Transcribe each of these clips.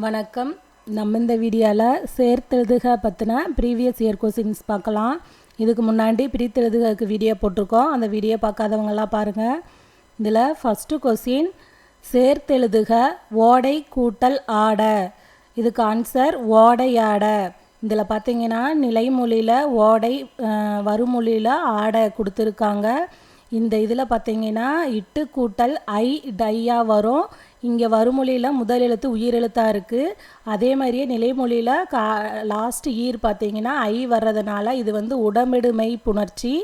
வணக்கம். நம்ம இந்த வீடியோவில் சேர்த்தெழுதுக பற்றின ப்ரீவியஸ் இயர் கொஸ்டின்ஸ் பார்க்கலாம். இதுக்கு முன்னாடி பிரித்தெழுதுகளுக்கு வீடியோ போட்டிருக்கோம். அந்த வீடியோ பார்க்காதவங்களாம் பாருங்கள் இதில் ஃபஸ்ட்டு கொஸ்டின் சேர்த்தெழுதுக ஓடை கூட்டல் ஆட. இதுக்கு ஆன்சர் ஓடையாட. இதில் பார்த்தீங்கன்னா நிலைமொழியில் ஓடை வருமொழியில் ஆடை கொடுத்துருக்காங்க. இந்த இதில் பார்த்தீங்கன்னா இட்டு கூட்டல் ஐ டையாக வரும். இங்கே வருமொழியில் முதல் எழுத்து உயிரெழுத்தாக இருக்குது அதே மாதிரியே நிலைமொழியில் கா லாஸ்ட் ஈர் பார்த்தீங்கன்னா ஐ வர்றதுனால இது வந்து உடம்பிடுமை புணர்ச்சி.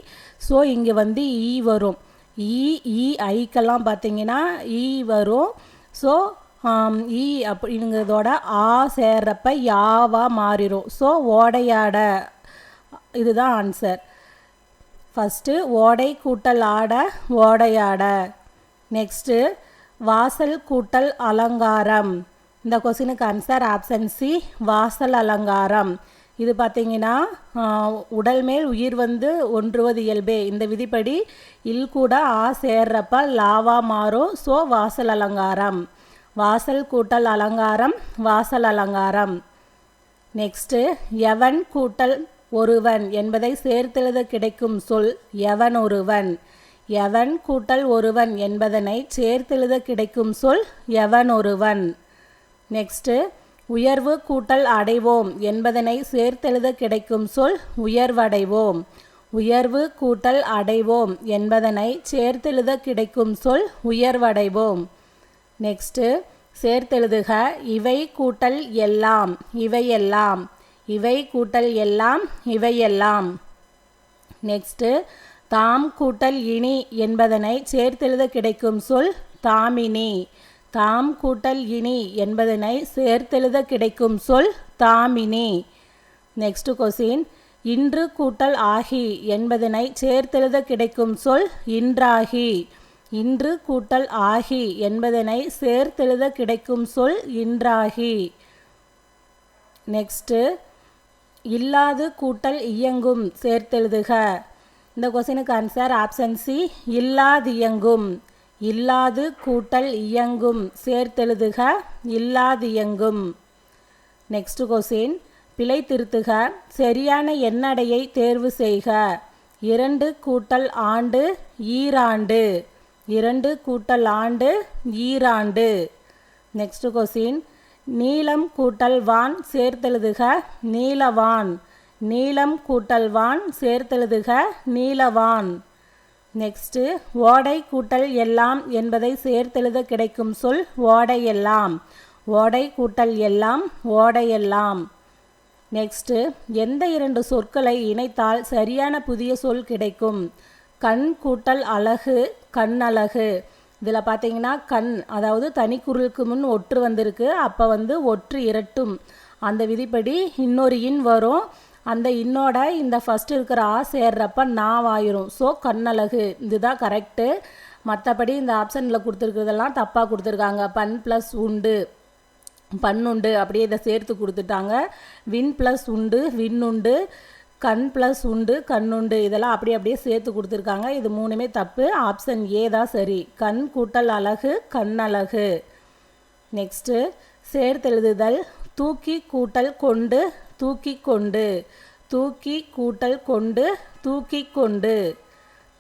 ஸோ இங்கே வந்து ஈ வரும். ஈ ஈ ஐக்கெல்லாம் பார்த்தீங்கன்னா ஈ வரும். ஸோ ஈ அப்படிங்கிறதோட ஆ சேர்றப்ப யாவா மாறிடும் ஸோ ஓடையாட. இதுதான் ஆன்சர் ஃபஸ்ட்டு ஓடை கூட்டல் ஆட ஓடையாட. நெக்ஸ்ட்டு வாசல் கூட்டல் அலங்காரம். இந்த கொஸ்டினுக்கு ஆன்சர் ஆப்ஷன் சி வாசல் அலங்காரம். இது பார்த்தீங்கன்னா உடல் மேல் உயிர் வந்து ஒன்றுவது இயல்பே. இந்த விதிப்படி இல் கூட ஆ சேர்றப்ப லாவா மாறும் ஸோ வாசல் அலங்காரம். வாசல் கூட்டல் அலங்காரம் வாசல் அலங்காரம். நெக்ஸ்ட்டு எவன் கூட்டல் ஒருவன் என்பதை சேர்த்தெழுத கிடைக்கும் சொல் எவன் ஒருவன்? எவன் கூட்டல் ஒருவன் என்பதனை சேர்த்தெழுத கிடைக்கும் சொல் எவன் ஒருவன் நெக்ஸ்ட்டு உயர்வு கூட்டல் அடைவோம் என்பதனை சேர்த்தெழுத கிடைக்கும் சொல் உயர்வடைவோம். உயர்வு கூட்டல் அடைவோம் என்பதனை சேர்த்தெழுத கிடைக்கும் சொல் உயர்வடைவோம். நெக்ஸ்ட்டு சேர்த்தெழுதுக இவை கூட்டல் எல்லாம் இவையெல்லாம் இவை கூட்டல் எல்லாம் இவையெல்லாம். நெக்ஸ்ட்டு தாம் கூட்டல் இனி என்பதனை சேர்த்தெழுத கிடைக்கும் சொல் தாமினி. தாம் கூட்டல் இனி என்பதனை சேர்த்தெழுத கிடைக்கும் சொல் தாமினி. நெக்ஸ்ட் கொஸ்டின் இன்று கூட்டல் ஆகி என்பதனை சேர்த்தெழுத கிடைக்கும் சொல் இன்றாகி. இன்று கூட்டல் ஆகி என்பதனை சேர்த்தெழுத கிடைக்கும் சொல் இன்றாகி. நெக்ஸ்ட்டு இல்லாது கூட்டல் இயங்கும் சேர்த்தெழுதுக. இந்த கொஸ்டினுக்கு ஆன்சர் ஆப்ஷன் சி இல்லாது இயங்கும் இல்லாது கூட்டல் இயங்கும். சேர்த்தெழுதுக இல்லாது இயங்கும் நெக்ஸ்ட் கொஸ்டின் பிழை திருத்துக சரியான எண்ணடையை தேர்வு செய்க. இரண்டு கூட்டல் ஆண்டு ஈராண்டு. இரண்டு கூட்டல் ஆண்டு ஈராண்டு. நெக்ஸ்ட் கொஸ்டின் நீளம் கூட்டல் வான் சேர்த்தெழுதுக நீலவான் நீளம் கூட்டல் வான் சேர்த்தெழுதுக நீலவான் நெக்ஸ்ட்டு ஓடை கூட்டல் எல்லாம் என்பதை சேர்த்தெழுத கிடைக்கும் சொல் ஓடையெல்லாம் ஓடை கூட்டல் எல்லாம் ஓடையெல்லாம் நெக்ஸ்ட்டு எந்த இரண்டு சொற்களை இணைத்தால் சரியான புதிய சொல் கிடைக்கும்? கண் கூட்டல் அழகு கண்ணழகு இதில் பார்த்தீங்கன்னா கண் அதாவது தனிக்குறளுக்கு முன் ஒற்று வந்திருக்கு அப்போ வந்து ஒற்று இரட்டும். அந்த விதிப்படி இன்னொரு இன் வரும். அந்த இன்னோட இந்த ஃபஸ்ட் இருக்கிற ஆ சேர்றப்ப நான் ஆயிரும் ஸோ கண்ணழகு. இதுதான் கரெக்டு மற்றபடி இந்த ஆப்ஷனில் கொடுத்துருக்கிறதெல்லாம் தப்பாக கொடுத்துருக்காங்க. பன் ப்ளஸ் உண்டு. பண்ணுண்டு அப்படியே இதை சேர்த்து கொடுத்துட்டாங்க. வின் ப்ளஸ் உண்டு வின் உண்டு கண் ப்ளஸ் உண்டு கண்ணுண்டு இதெல்லாம் அப்படியே அப்படியே சேர்த்து கொடுத்துருக்காங்க. இது மூணுமே தப்பு. ஆப்ஷன் ஏ தான் சரி. கண் கூட்டல் அழகு கண்ணழகு. நெக்ஸ்ட்டு சேர்த்தெழுதுதல் தூக்கி கூட்டல் கொண்டு தூக்கி கொண்டு தூக்கி கூட்டல் கொண்டு தூக்கி கொண்டு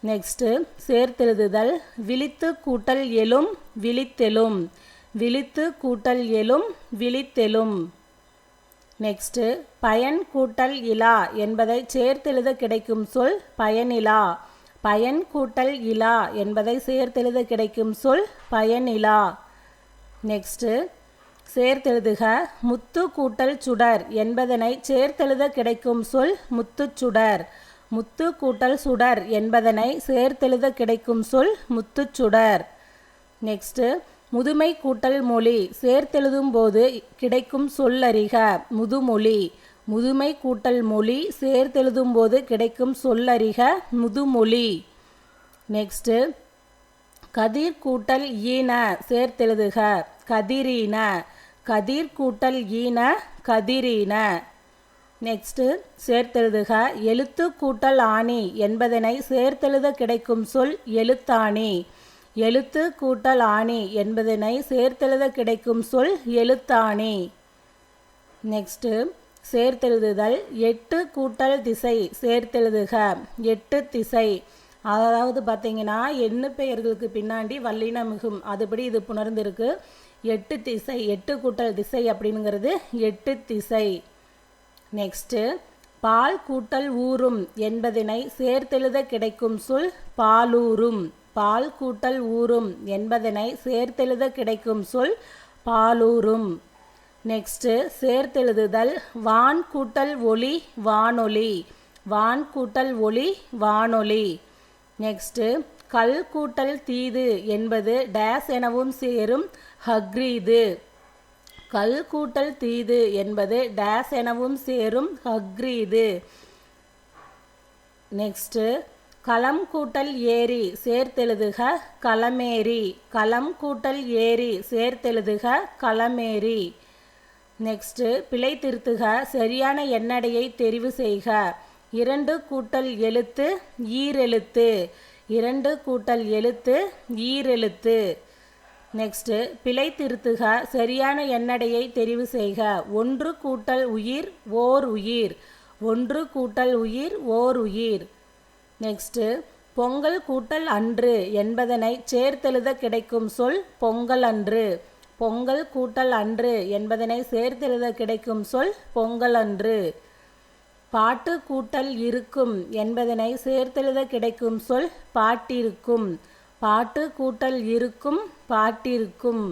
நெக்ஸ்ட்டு சேர்த்தெழுதுதல். விழித்து கூட்டல் எழும் விழித்தெழும். விழித்து கூட்டல் எழும் விழித்தெழும். நெக்ஸ்ட்டு பயன் கூட்டல் இலா என்பதை சேர்த்தெழுத கிடைக்கும் சொல் பயனிலா. பயன் கூட்டல் இலா என்பதை சேர்த்தெழுத கிடைக்கும் சொல் பயனிலா. நெக்ஸ்ட்டு சேர்த்தெழுதுக. முத்து கூட்டல் சுடர் என்பதனை சேர்த்தெழுத கிடைக்கும் சொல் முத்துச்சுடர் முத்து கூட்டல் சுடர் என்பதனை சேர்த்தெழுத கிடைக்கும் சொல் முத்துச்சுடர் நெக்ஸ்ட்டு முதுமை கூட்டல் மொழி. சேர்த்தெழுதும் போது கிடைக்கும் சொல்லறிக முதுமொழி. முதுமை கூட்டல் மொழி. சேர்த்தெழுதும் போது கிடைக்கும் சொல்லறிக முதுமொழி. நெக்ஸ்ட்டு கதிர் கூட்டல் ஈன. சேர்த்தெழுதுக. கதிரீன. கதிர் கூட்டல் ஈன கதிரீன. நெக்ஸ்ட்டு சேர்த்தெழுதுக. எழுத்து கூட்டல் ஆணி என்பதனை சேர்த்தெழுத கிடைக்கும் சொல் எழுத்தாணி. எழுத்து கூட்டல் ஆணி என்பதனை சேர்த்தெழுத கிடைக்கும் சொல் எழுத்தாணி. நெக்ஸ்ட்டு சேர்த்தெழுதுதல் எட்டு கூட்டல் திசை சேர்த்தெழுதுக. எட்டு திசை. அதாவது பார்த்தீங்கன்னா எண்ணு பெயர்களுக்கு பின்னாடி வல்லின மிகும் அதுபடி இது புணர்ந்திருக்கு. எட்டு திசை எட்டு கூட்டல் திசை அப்படிங்கிறது எட்டு திசை. நெக்ஸ்ட்டு பால் கூட்டல் ஊறும் என்பதனை சேர்த்தெழுத கிடைக்கும் சொல் பாலூரும் பால் கூட்டல் ஊறும் என்பதனை சேர்த்தெழுத கிடைக்கும் சொல் பாலூரும் நெக்ஸ்ட்டு சேர்த்தெழுதுதல் வான் கூட்டல் ஒளி வானொலி வான் கூட்டல் ஒளி வானொலி நெக்ஸ்ட்டு கல் கூட்டல் தீது என்பது டேஸ் எனவும் சேரும். ஹக்ரீது. கல் கூட்டல் தீது என்பது டேஸ் எனவும் சேரும் ஹக்ரீது. நெக்ஸ்ட்டு களம் கூட்டல் ஏரி சேர்த்தெழுதுக களமேரி. களம் கூட்டல் ஏரி சேர்த்தெழுதுக களமேரி. நெக்ஸ்ட்டு பிழை திருத்துக சரியான எண்ணடையை தெரிவு செய்க. இரண்டு கூட்டல் எழுத்து ஈரெழுத்து. இரண்டு கூட்டல் எழுத்து ஈரெழுத்து. நெக்ஸ்ட்டு பிழை திருத்துக சரியான எண்ணடையை தெரிவு செய்க. ஒன்று கூட்டல் உயிர் ஓர் உயிர். ஒன்று கூட்டல் உயிர் ஓர் உயிர். நெக்ஸ்ட்டு பொங்கல் கூட்டல் அன்று என்பதனை சேர்த்தெழுத கிடைக்கும் சொல் பொங்கல் அன்று. பொங்கல் கூட்டல் அன்று என்பதனை சேர்த்தெழுத கிடைக்கும் சொல் பொங்கல் அன்று. பாட்டு கூட்டல் இருக்கும் என்பதனை சேர்த்தெழுத கிடைக்கும் சொல் பாட்டிருக்கும். பாட்டு கூட்டல் இருக்கும் பாட்டிருக்கும்.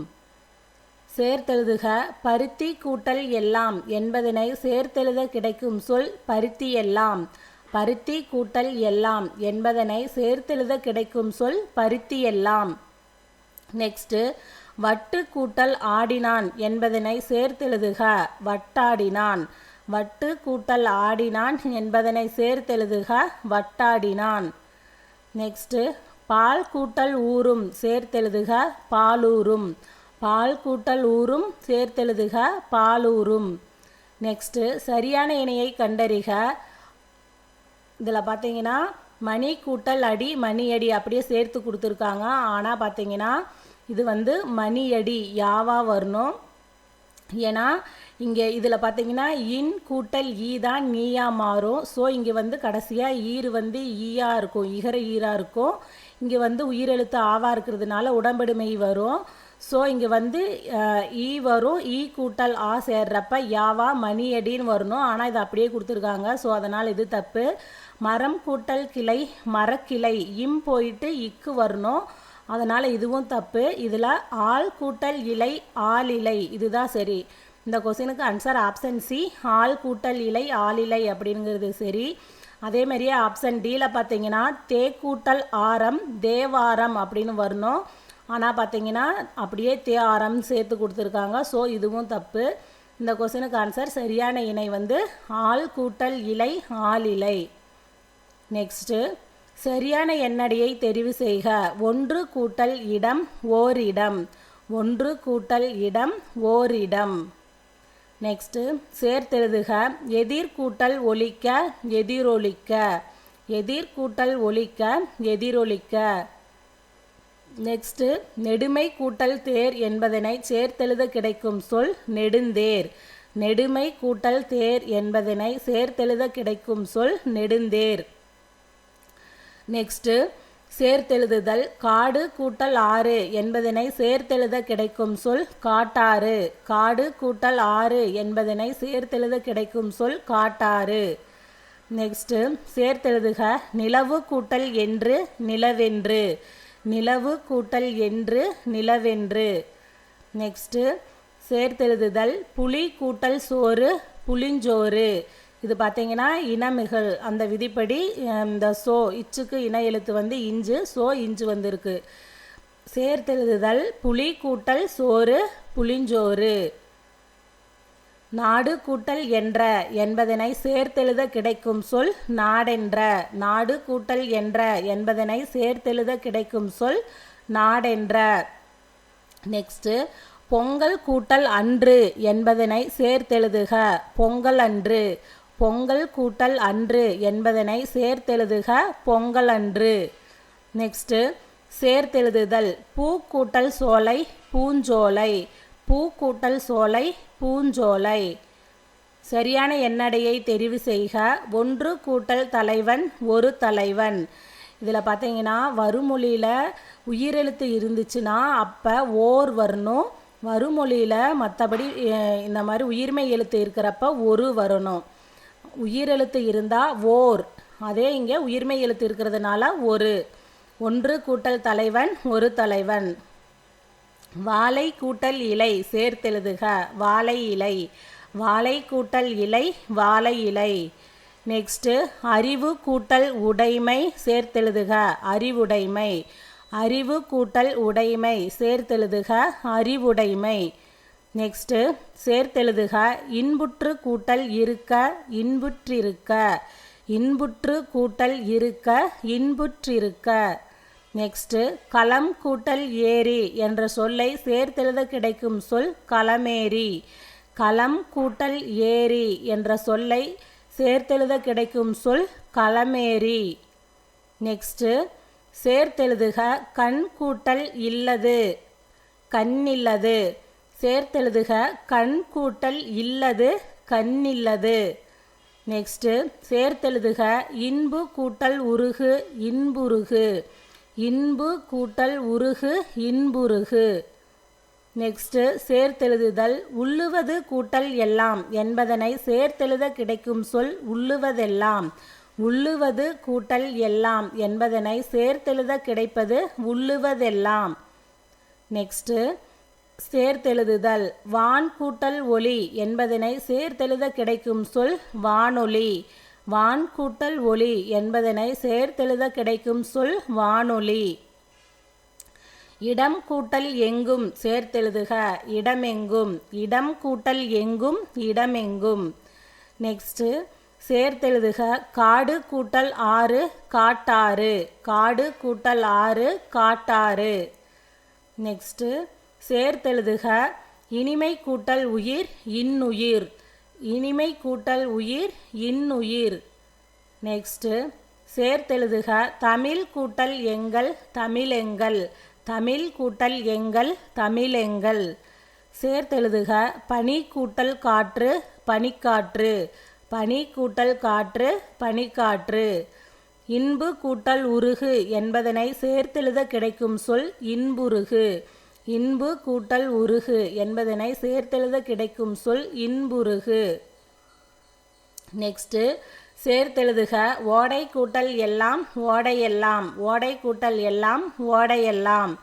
சேர்த்தெழுதுக பருத்தி கூட்டல் எல்லாம் என்பதனை சேர்த்தெழுத கிடைக்கும் சொல் பருத்தி எல்லாம். பருத்தி கூட்டல் எல்லாம் என்பதனை சேர்த்தெழுத கிடைக்கும் சொல் பருத்தி எல்லாம். நெக்ஸ்ட்டு வட்டு கூட்டல் ஆடினான் என்பதனை சேர்த்தெழுதுக வட்டாடினான். வட்டு கூட்டல் ஆடினான் என்பதனை சேர்த்தெழுதுக வட்டாடினான். நெக்ஸ்ட்டு பால் கூட்டல் ஊரும் சேர்த்தெழுதுக பாலூரும் பால் கூட்டல் ஊரும் சேர்த்தெழுதுக பாலூரும் நெக்ஸ்ட்டு சரியான இணையை கண்டறிக. இதில் பார்த்தீங்கன்னா மணி கூட்டல் அடி மணி அடி அப்படியே சேர்த்து கொடுத்துருக்காங்க. ஆனால் பார்த்தீங்கன்னா இது வந்து மணி அடி யாவா வரணும். ஏன்னா இங்கே இதில் பார்த்தீங்கன்னா இன் கூட்டல் ஈ தான் நீயா மாறும். ஸோ இங்கே வந்து கடைசியாக ஈர் வந்து ஈயா இருக்கும் இகர ஈரா இருக்கும். இங்கே வந்து உயிரெழுத்து ஆவா இருக்கிறதுனால உடம்பெடுமை வரும். ஸோ இங்கே வந்து ஈ வரும். ஈ கூட்டல் ஆ சேர்றப்ப யாவா மணி அடின்னு வரணும். ஆனால் இது அப்படியே கொடுத்துருக்காங்க. ஸோ அதனால் இது தப்பு. மரம் கூட்டல் கிளை மரக்கிளை. இம் போயிட்டு இக்கு வரணும். அதனால் இதுவும் தப்பு. இதில் ஆள் கூட்டல் இலை ஆள் இலை. இதுதான் சரி. இந்த கொஸ்டினுக்கு ஆன்சர் ஆப்ஷன் சி ஆள் கூட்டல் இலை ஆள் இலை அப்படிங்கிறது சரி. அதே மாதிரியே ஆப்ஷன் டியில் பார்த்தீங்கன்னா தே கூட்டல் ஆரம் தேவாரம் அப்படின்னு வரணும். ஆனால் பார்த்தீங்கன்னா அப்படியே தே ஆரம் சேர்த்து கொடுத்துருக்காங்க. ஸோ இதுவும் தப்பு. இந்த கொஸ்டினுக்கு ஆன்சர் சரியான இணை வந்து ஆள் கூட்டல் இலை ஆள் இலை. நெக்ஸ்ட்டு சரியான எண்ணடியை தெரிவு செய்க. ஒன்று கூட்டல் இடம் ஓரிடம். ஒன்று கூட்டல் இடம் ஓரிடம். நெக்ஸ்ட்டு சேர்த்தெழுதுக. எதிர்கூட்டல் ஒழிக்க ஒலிக்க எதிரொலிக்க. எதிர்கூட்டல் ஒழிக்க ஒலிக்க எதிரொலிக்க. நெக்ஸ்ட்டு நெடுமை கூட்டல் தேர் என்பதனை சேர்த்தெழுத கிடைக்கும் சொல் நெடுந்தேர். நெடுமை கூட்டல் தேர் என்பதனை சேர்த்தெழுத கிடைக்கும் சொல் நெடுந்தேர். நெக்ஸ்ட்டு சேர்த்தெழுதுதல். காடு கூட்டல் ஆறு என்பதனை சேர்த்தெழுத கிடைக்கும் சொல் காட்டாறு. காடு கூட்டல் ஆறு என்பதனை சேர்த்தெழுத கிடைக்கும் சொல் காட்டாறு. நெக்ஸ்ட்டு சேர்த்தெழுதுக. நிலவு கூட்டல் என்று நிலவென்று. நிலவு கூட்டல் என்று நிலவென்று. நெக்ஸ்ட்டு சேர்த்தெழுதுதல். புலி கூட்டல் சோறு புளிஞ்சோறு. இது பார்த்தீங்கன்னா இனமிகள் அந்த விதிப்படி இந்த சோ இச்சுக்கு இன எழுத்து வந்து இஞ்சு சோ இஞ்சு வந்திருக்கு. சேர்த்தெழுதுதல் புலி கூட்டல் சோறு புளிஞ்சோறு. நாடு கூட்டல் என்ற என்பதனை சேர்த்தெழுத கிடைக்கும் சொல் நாடென்ற. நாடு கூட்டல் என்ற என்பதனை சேர்த்தெழுத கிடைக்கும் சொல் நாடென்ற. நெக்ஸ்ட்டு பொங்கல் கூட்டல் அன்று என்பதனை சேர்த்தெழுதுக. பொங்கல் அன்று. பொங்கல் கூட்டல் அன்று என்பதனை சேர்த்தெழுதுக பொங்கல் அன்று. நெக்ஸ்ட்டு சேர்த்தெழுதுதல். பூ கூட்டல் சோலை பூஞ்சோலை. பூ கூட்டல் சோலை பூஞ்சோலை. சரியான எண்ணடையை தெரிவு செய்க. ஒன்று கூட்டல் தலைவன் ஒரு தலைவன். இதில் பார்த்தீங்கன்னா வருமொழியில் உயிரெழுத்து இருந்துச்சுன்னா அப்போ ஓர் வரணும். வருமொழியில் மற்றபடி இந்த மாதிரி உயிர்மை எழுத்து இருக்கிறப்ப ஒரு வரணும். உயிரெழுத்து இருந்தால் ஓர். அதே இங்கே உயிர்மை எழுத்து இருக்கிறதுனால ஒரு. ஒன்று கூட்டல் தலைவன் ஒரு தலைவன். வாழை கூட்டல் இலை சேர்த்தெழுதுக. வாழை இலை. வாழை கூட்டல் இலை வாழை இலை. நெக்ஸ்ட்டு அறிவு கூட்டல் உடைமை சேர்த்தெழுதுக. அறிவுடைமை. அறிவு கூட்டல் உடைமை சேர்த்தெழுதுக. அறிவுடைமை. நெக்ஸ்ட்டு சேர்த்தெழுதுக. இன்புற்று கூட்டல் இருக்க இன்புற்றிருக்க. இன்புற்று கூட்டல் இருக்க இன்புற்றிருக்க. நெக்ஸ்ட்டு களம் கூட்டல் ஏரி என்ற சொல்லை சேர்த்தெழுத கிடைக்கும் சொல் களமேரி களம் கூட்டல் ஏரி என்ற சொல்லை சேர்த்தெழுத கிடைக்கும் சொல் களமேரி நெக்ஸ்ட்டு சேர்த்தெழுதுக. கண் கூட்டல் இல்லது. கண்ணில்லது. சேர்த்தெழுதுக கண் கூட்டல் இல்லது கண்ணில்லது. நெக்ஸ்ட்டு சேர்த்தெழுதுக இன்பு கூட்டல் உருகு இன்புருகு. இன்பு கூட்டல் உருகு இன்புருகு. நெக்ஸ்ட்டு சேர்த்தெழுதுதல் உள்ளுவது கூட்டல் எல்லாம் என்பதனை சேர்த்தெழுத கிடைக்கும் சொல் உள்ளுவதெல்லாம். உள்ளுவது கூட்டல் எல்லாம் என்பதனை சேர்த்தெழுத கிடைப்பது உள்ளுவதெல்லாம். நெக்ஸ்ட்டு சேர்த்தெழுதுதல். வான் கூட்டல் ஒளி என்பதனை சேர்த்தெழுத கிடைக்கும் சொல் வானொலி. வான் கூட்டல் ஒளி என்பதனை சேர்த்தெழுத கிடைக்கும் சொல் வானொலி. இடம் கூட்டல் எங்கும் சேர்த்தெழுதுக. இடமெங்கும். இடம் கூட்டல் எங்கும். இடமெங்கும். நெக்ஸ்ட்டு சேர்த்தெழுதுக. காடு கூட்டல் ஆறு காட்டாறு. காடு கூட்டல் ஆறு காட்டாறு. நெக்ஸ்ட்டு சேர்த்தெழுதுக. இனிமை கூட்டல் உயிர் இன்னுயிர். இனிமை கூட்டல் உயிர் இன்னுயிர். நெக்ஸ்ட்டு சேர்த்தெழுதுக. தமிழ் கூட்டல் எங்கள் தமிழெங்கள். தமிழ் கூட்டல் எங்கள் தமிழெங்கள். சேர்த்தெழுதுக. பனி கூட்டல் காற்று பனிக்காற்று. பனி கூட்டல் காற்று பனிக்காற்று. இன்பு கூட்டல் உருகு என்பதனை சேர்த்தெழுத கிடைக்கும் சொல் இன்புருகு. இன்பு கூட்டல் உருகு என்பதனை சேர்த்தெழுத கிடைக்கும் சொல் இன்புருகு. நெக்ஸ்ட்டு சேர்த்தெழுதுக ஓடை கூட்டல் எல்லாம் ஓடையெல்லாம் ஓடை கூட்டல் எல்லாம் ஓடையெல்லாம்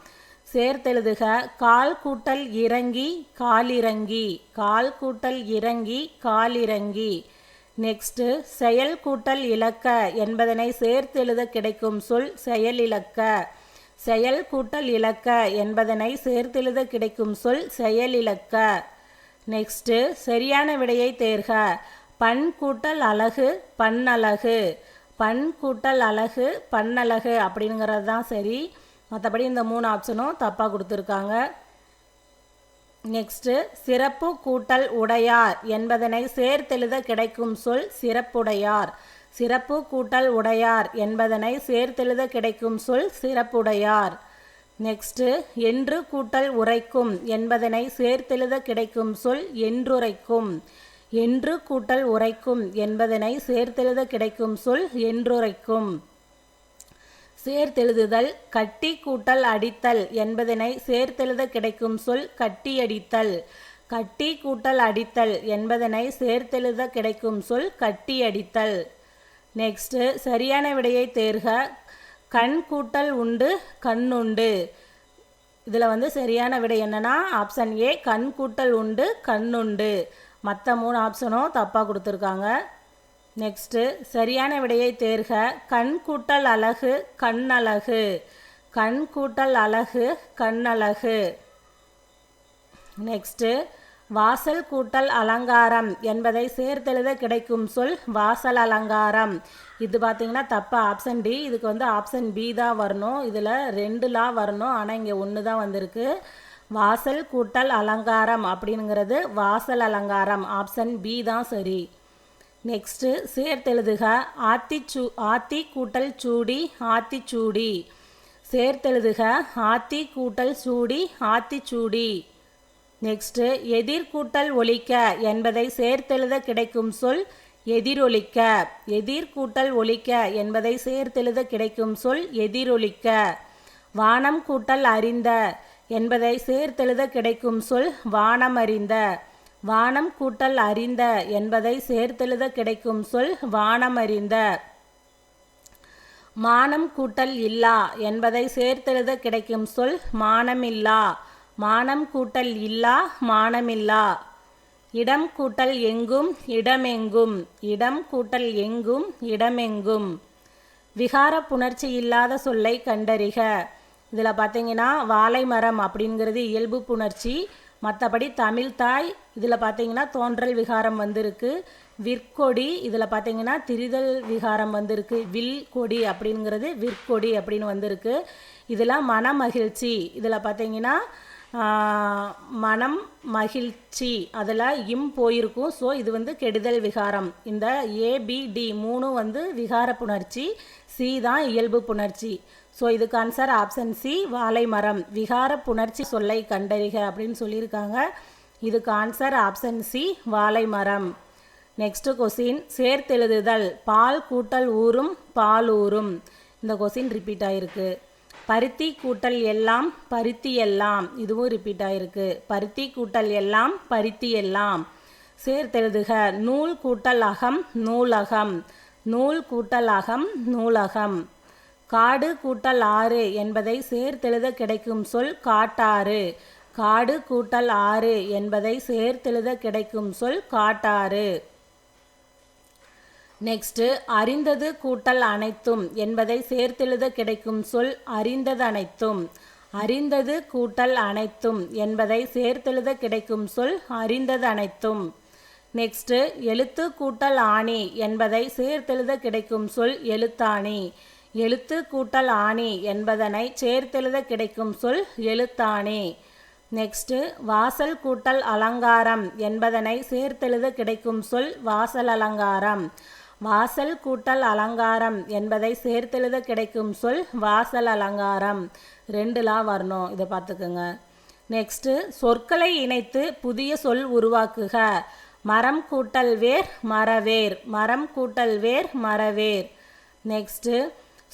சேர்த்தெழுதுக கால் கூட்டல் இறங்கி காலிறங்கி கால் கூட்டல் இறங்கி காலிறங்கி. நெக்ஸ்ட்டு செயல் கூட்டல் இலக்க என்பதனை சேர்த்தெழுத கிடைக்கும் சொல் செயலிலக்க. செயல் கூட்டல் இலக்க என்பதனை சேர்த்தெழுத கிடைக்கும் சொல் செயலிலக்க. நெக்ஸ்ட்டு சரியான விடையை தேர்க. பண் கூட்டல் அழகு பண்ணழகு. பண் கூட்டல் அழகு பண்ணழகு அப்படிங்கிறது தான் சரி. மற்றபடி இந்த மூணு ஆப்ஷனும் தப்பாக கொடுத்துருக்காங்க. நெக்ஸ்ட்டு சிறப்பு கூட்டல் உடையார் என்பதனை சேர்த்தெழுத கிடைக்கும் சொல் சிறப்புடையார். சிறப்பு கூட்டல் உடையார் என்பதனை சேர்த்தெழுத கிடைக்கும் சொல் சிறப்புடையார். நெக்ஸ்ட்டு என்று கூட்டல் உரைக்கும் என்பதனை சேர்த்தெழுத கிடைக்கும் சொல் என்றுரைக்கும். என்று கூட்டல் உரைக்கும் என்பதனை சேர்த்தெழுத கிடைக்கும் சொல் என்றுரைக்கும். சேர்த்தெழுதுதல் கட்டி கூட்டல் அடித்தல் என்பதனை சேர்த்தெழுத கிடைக்கும் சொல் கட்டியடித்தல். கட்டி கூட்டல் அடித்தல் என்பதனை சேர்த்தெழுத கிடைக்கும் சொல் கட்டியடித்தல். நெக்ஸ்ட்டு சரியான விடையை தேர்க. கண் கூட்டல் உண்டு கண்ணுண்டு இதில் வந்து சரியான விடை என்னன்னா ஆப்ஷன் ஏ கண் கூட்டல் உண்டு கண்ணுண்டு மற்ற மூணு ஆப்ஷனும் தப்பாக கொடுத்துருக்காங்க. நெக்ஸ்ட்டு சரியான விடையை தேர்க. கண் கூட்டல் அழகு கண்ணழகு கண் கூட்டல் அழகு கண்ணழகு நெக்ஸ்ட்டு வாசல் கூட்டல் அலங்காரம் என்பதை சேர்த்தெழுத கிடைக்கும் சொல் வாசல் அலங்காரம். இது பார்த்தீங்கன்னா தப்பு ஆப்ஷன் டி இதுக்கு வந்து ஆப்ஷன் பி தான் வரணும். இதில் ரெண்டு லா வரணும். ஆனால் இங்கே ஒன்று தான் வந்திருக்கு. வாசல் கூட்டல் அலங்காரம் அப்படிங்கிறது வாசல் அலங்காரம். ஆப்ஷன் பி தான் சரி. நெக்ஸ்ட்டு சேர்த்தெழுதுக. ஆத்திச்சூ ஆத்தி கூட்டல் சூடி ஆத்திச்சூடி சேர்த்தெழுதுக. ஆத்தி கூட்டல் சூடி ஆத்திச்சூடி நெக்ஸ்ட்டு எதிர்கூட்டல் ஒலிக்க என்பதை சேர்த்தெழுத கிடைக்கும் சொல் எதிரொலிக்க. எதிர்கூட்டல் ஒழிக்க என்பதை சேர்த்தெழுத கிடைக்கும் சொல் எதிரொலிக்க. வானம் கூட்டல் அறிந்த என்பதை சேர்த்தெழுத கிடைக்கும் சொல் வானம் அறிந்த. வானம் கூட்டல் அறிந்த என்பதை சேர்த்தெழுத கிடைக்கும் சொல் வானம் அறிந்த. மானம் கூட்டல் இல்லா என்பதை சேர்த்தெழுத கிடைக்கும் சொல் மானமில்லா மானம் கூட்டல் இல்லா மானமில்லா. இடம் கூட்டல் எங்கும் இடமெங்கும். இடம் கூட்டல் எங்கும் இடமெங்கும். விகார புணர்ச்சி இல்லாத சொல்லை கண்டறிக. இதில் பார்த்தீங்கன்னா வாழை மரம் அப்படிங்கிறது இயல்பு புணர்ச்சி. மற்றபடி தமிழ் தாய் இதில் பார்த்தீங்கன்னா தோன்றல் விகாரம் வந்திருக்கு. விற்கொடி இதில் பார்த்தீங்கன்னா திரிதல் விகாரம் வந்திருக்கு. வில் கொடி அப்படிங்கிறது விற்கொடி அப்படின்னு வந்திருக்கு. இதில் மன மகிழ்ச்சி இதில் பார்த்தீங்கன்னா மனம் மகிழ்ச்சி. அதில் இம் போயிருக்கும். ஸோ இது வந்து கெடுதல் விகாரம். இந்த ஏபிடி மூணு வந்து விகார புணர்ச்சி சி தான் இயல்பு புணர்ச்சி. ஸோ இதுக்கு ஆன்சர் ஆப்ஷன் சி வாழை மரம். விகார புணர்ச்சி சொல்லை கண்டறிக அப்படின்னு சொல்லியிருக்காங்க. இதுக்கு ஆன்சர் ஆப்ஷன் சி வாழை மரம். Next question சேர்த்தெழுதுதல். பால் கூட்டல் ஊறும் பால் ஊறும். இந்த கொஸ்டின் ரிப்பீட் ஆகிருக்கு பருத்தி கூட்டல் எல்லாம் பருத்தி எல்லாம். இதுவும் ரிப்பீட் ஆயிருக்கு. பருத்தி கூட்டல் எல்லாம் பருத்தி எல்லாம். சேர்த்தெழுதுக. நூல் கூட்டல் அகம் நூலகம். நூல் கூட்டல் அகம் நூலகம். காடு கூட்டல் ஆறு என்பதை சேர்த்தெழுத கிடைக்கும் சொல் காட்டாறு. காடு கூட்டல் ஆறு என்பதை சேர்த்தெழுத கிடைக்கும் சொல் காட்டாறு. நெக்ஸ்ட்டு அறிந்தது கூட்டல் அனைத்தும் என்பதை சேர்த்தெழுத கிடைக்கும் சொல் அறிந்தது அனைத்தும். அறிந்தது கூட்டல் அனைத்தும் என்பதை சேர்த்தெழுத கிடைக்கும் சொல் அறிந்தது அனைத்தும். நெக்ஸ்ட்டு எழுத்து கூட்டல் ஆணி என்பதை சேர்த்தெழுத கிடைக்கும் சொல் எழுத்தாணி. எழுத்து கூட்டல் ஆணி என்பதனை சேர்த்தெழுத கிடைக்கும் சொல் எழுத்தாணி. நெக்ஸ்ட்டு வாசல் கூட்டல் அலங்காரம் என்பதனை சேர்த்தெழுத கிடைக்கும் சொல் வாசல் அலங்காரம். வாசல் கூட்டல் அலங்காரம் என்பதை சேர்த்தெழுத கிடைக்கும் சொல் வாசல் அலங்காரம். ரெண்டுலாம் வரணும் இதை பார்த்துக்குங்க நெக்ஸ்ட்டு சொற்களை இணைத்து புதிய சொல் உருவாக்குக. மரம் கூட்டல் வேர் மரவேர். மரம் கூட்டல் வேர் மரவேர். நெக்ஸ்ட்டு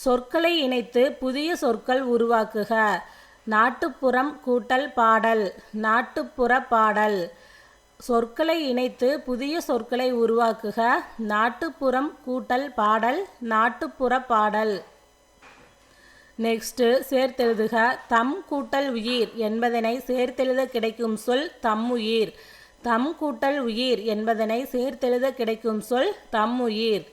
சொற்களை இணைத்து புதிய சொற்கள் உருவாக்குக. நாட்டுப்புறம் கூட்டல் பாடல் நாட்டுப்புற பாடல். சொற்களை இணைத்து புதிய சொற்களை உருவாக்குக. நாட்டுப்புறம் கூட்டல் பாடல் நாட்டுப்புற பாடல். நெக்ஸ்ட்டு சேர்த்தெழுதுக. தம் கூட்டல் உயிர் என்பதனை சேர்த்தெழுத கிடைக்கும் சொல் தம்முயிர் தம் கூட்டல் உயிர் என்பதனை சேர்த்தெழுத கிடைக்கும் சொல் தம்முயிர்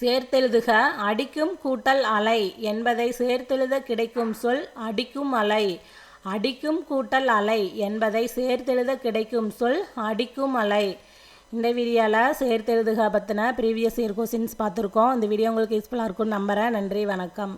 சேர்த்தெழுதுக. அடிக்கும் கூட்டல் அலை என்பதை சேர்த்தெழுத கிடைக்கும் சொல் அடிக்கும் அலை. அடிக்கும் கூட்டல் அலை என்பதை சேர்த்தெழுத கிடைக்கும் சொல் அடிக்கும் அலை. இந்த வீடியோவில் சேர்த்தெழுதுக பற்றின ப்ரீவியஸ் இயர் கொஸ்டின்ஸ் பார்த்துருக்கோம். இந்த வீடியோ உங்களுக்கு யூஸ்ஃபுல்லாக இருக்கும்னு நம்புகிறேன் நன்றி வணக்கம்.